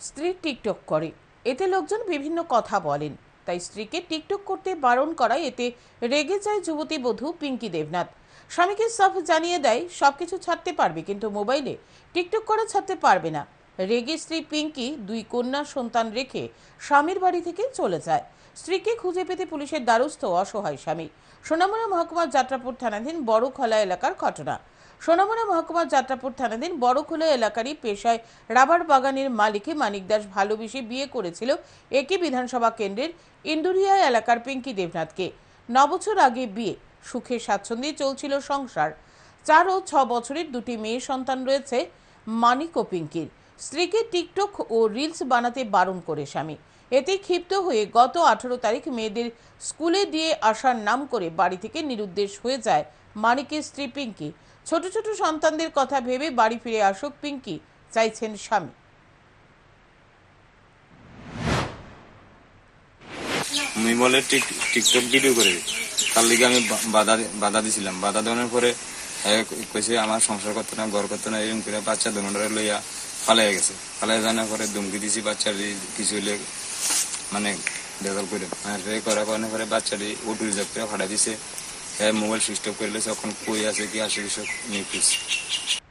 স্ত্রী টিকটক করে। এতে লোকজন বিভিন্ন কথা বলেন। তাই স্ত্রীকে টিকটক করতে বারণ করায় এতে রেগে যায় যুবতী বধূ পিঙ্কি দেবনাথ। স্বামীকে সব জানিয়ে দেয়, সবকিছু ছাড়তে পারবে, কিন্তু মোবাইলে টিকটক করা ছাড়তে পারবে না। রেগে স্ত্রী পিঙ্কি দুই কন্যা সন্তান রেখে স্বামীর বাড়ি থেকে চলে যায়। স্ত্রীকে খুঁজে পেতে পুলিশের দ্বারস্থ অসহায় স্বামী। সোনামুড়া মহকুমার যাত্রাপুর থানাধীন বড়খোলা এলাকার ঘটনা। সোনামুড়া মহকুমার যাত্রাপুর থানাধীন বড়খোলা এলাকারই পেশায় রাবার বাগানের মালিকে মানিক দাস ভালোবেসে বিয়ে করেছিল একই বিধানসভা কেন্দ্রের ইন্ডুরিয়া এলাকার পিঙ্কি দেবনাথকে। নবছর আগে বিয়ে, সুখে স্বাচ্ছন্দ্যে চলছিল সংসার। চার ও ছ বছরের দুটি মেয়ে সন্তান রয়েছে মানিক ও পিঙ্কির। স্ত্রীকে টিকটক ও রিলস বানাতে বারণ করে স্বামী। এতে ক্ষিপ্ত হয়ে গত আঠারো তারিখ মেয়েদের স্কুলে দিয়ে আসার নাম করে বাড়ি থেকে নিরুদ্দেশ হয়ে যায় মানিকের স্ত্রী পিঙ্কি। ছোট ছোট সন্তানদের কথা ভেবে বাড়ি ফিরে আসুক পিঙ্কি, চাইছেন স্বামী। আমি বলে টিক টিকটক ভিডিও করে তার লিগে আমি বাধা বাধা দিছিলাম। বাধা দেওয়ার পরে কইছে, আমার সংসার করতে না, ঘর করতে না, এরকম করে বাচ্চা দুজনের লইয়া পালাই গেছে। পালাই জানা করে ধুমকি দিছি বাচ্চার কিছু হলে মানে বেজাল করে আর রে করার কারণে পরে বাচ্চাটি ওটু রিজার্ভ করে ফাটা দিছে। মোবাইল সুইচ অফ করে লেছে কই আছে, কি আসে কিছু নিয়ে